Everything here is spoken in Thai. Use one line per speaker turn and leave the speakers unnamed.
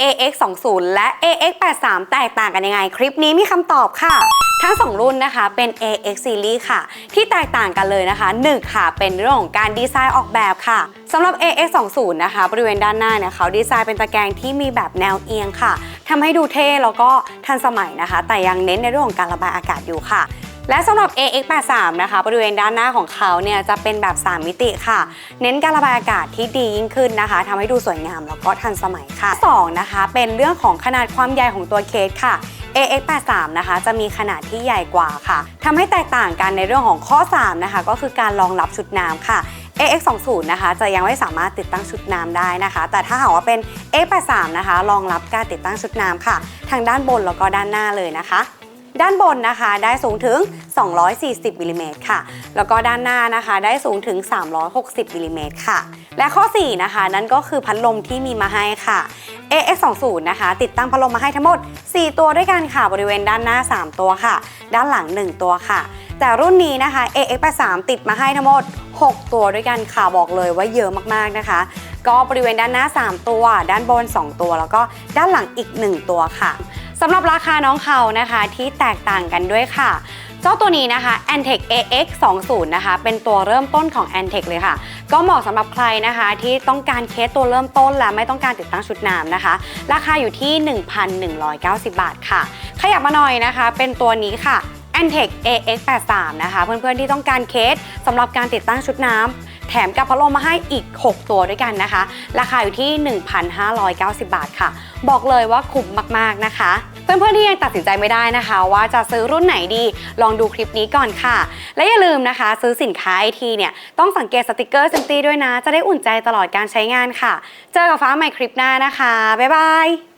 AX 2 0และ AX 8 3แตกต่างกันยังไง คลิปนี้มีคำตอบค่ะ ทั้ง 2 รุ่นนะคะเป็น AX Series ค่ะ ที่แตกต่างกันเลยนะคะ 1 ค่ะเป็นเรื่องของการดีไซน์ออกแบบค่ะสำหรับ AX 2 0นะคะ บริเวณด้านหน้าเนี่ยเขาดีไซน์เป็นตะแกรงที่มีแบบแนวเอียงค่ะทำให้ดูเท่แล้วก็ทันสมัยนะคะ แต่ยังเน้นในเรื่องของการระบายอากาศอยู่ค่ะ และสำหรับ AX83 นะคะบริเวณด้านหน้าของเขาเนี่ยจะเป็นแบบ 3 มิติค่ะ เน้นการระบายอากาศที่ดียิ่งขึ้นนะคะทำให้ดูสวยงามแล้วก็ทันสมัยค่ะ 2 นะคะ เป็นเรื่องของขนาดความใหญ่ของตัวเคสค่ะ AX83 นะคะจะมีขนาดที่ใหญ่กว่าค่ะทำให้แตกต่างกันในเรื่องของข้อ 3 นะคะ ก็คือการรองรับชุดน้ำค่ะ AX20 นะคะจะยังไม่สามารถติดตั้งชุดน้ำได้นะคะ แต่ถ้าหากว่าเป็น AX83 นะคะรองรับการติดตั้งชุดน้ำค่ะ ทางด้านบนแล้วก็ด้านหน้าเลยนะคะ ด้านบนนะคะได้สูงถึง 240มิลลิเมตรค่ะ แล้วก็ด้านหน้านะคะได้สูงถึง 360มิลลิเมตรค่ะ และข้อ 4 นะคะ นั่นก็คือพัดลมที่มีมาให้ค่ะ AX20 นะคะ ติดตั้งพัดลมมาให้ทั้งหมด 4 ตัวด้วยกันค่ะ บริเวณด้านหน้า 3 ตัวค่ะ ด้านหลัง 1 ตัวค่ะ แต่รุ่นนี้นะคะ AX83 ติดมาให้ทั้งหมด 6 ตัวด้วยกันค่ะ บอกเลยว่าเยอะมากๆนะคะก็บริเวณด้านหน้า 3 ตัว ด้านบน 2 ตัว แล้วก็ด้านหลังอีก 1 ตัวค่ะ สำหรับราคาน้องเขานะคะที่แตกต่างกันด้วยค่ะ เจ้าตัวนี้นะคะ Antec AX 2 0นะคะ เป็นตัวเริ่มต้นของ Antec เลยค่ะ ก็เหมาะสำหรับใครนะคะที่ต้องการเคสตัวเริ่มต้นและไม่ต้องการติดตั้งชุดน้ำนะคะ ราคาอยู่ที่ 1,190 บาทค่ะ ขยับมาหน่อยนะคะ เป็นตัวนี้ค่ะ Antec AX 8 3 นะคะ เพื่อนๆที่ต้องการเคสสำหรับการติดตั้งชุดน้ำ ถมกับพัดลมมาให้อีก 6 ตัวด้วยกันนะคะ ราคาอยู่ที่ 1,590 บาทค่ะ บอกเลยว่าคุ้มมากๆนะคะเพื่อนๆที่ยังตัดสินใจไม่ได้นะคะ ว่าจะซื้อรุ่นไหนดีลองดูคลิปนี้ก่อนค่ะ และอย่าลืมนะคะ ซื้อสินค้าไอทีเนี่ยต้องสังเกตสติกเกอร์ซิมตี้ด้วยนะ จะได้อุ่นใจตลอดการใช้งานค่ะ เจอกับฟ้าใหม่คลิปหน้านะคะ บ๊ายบาย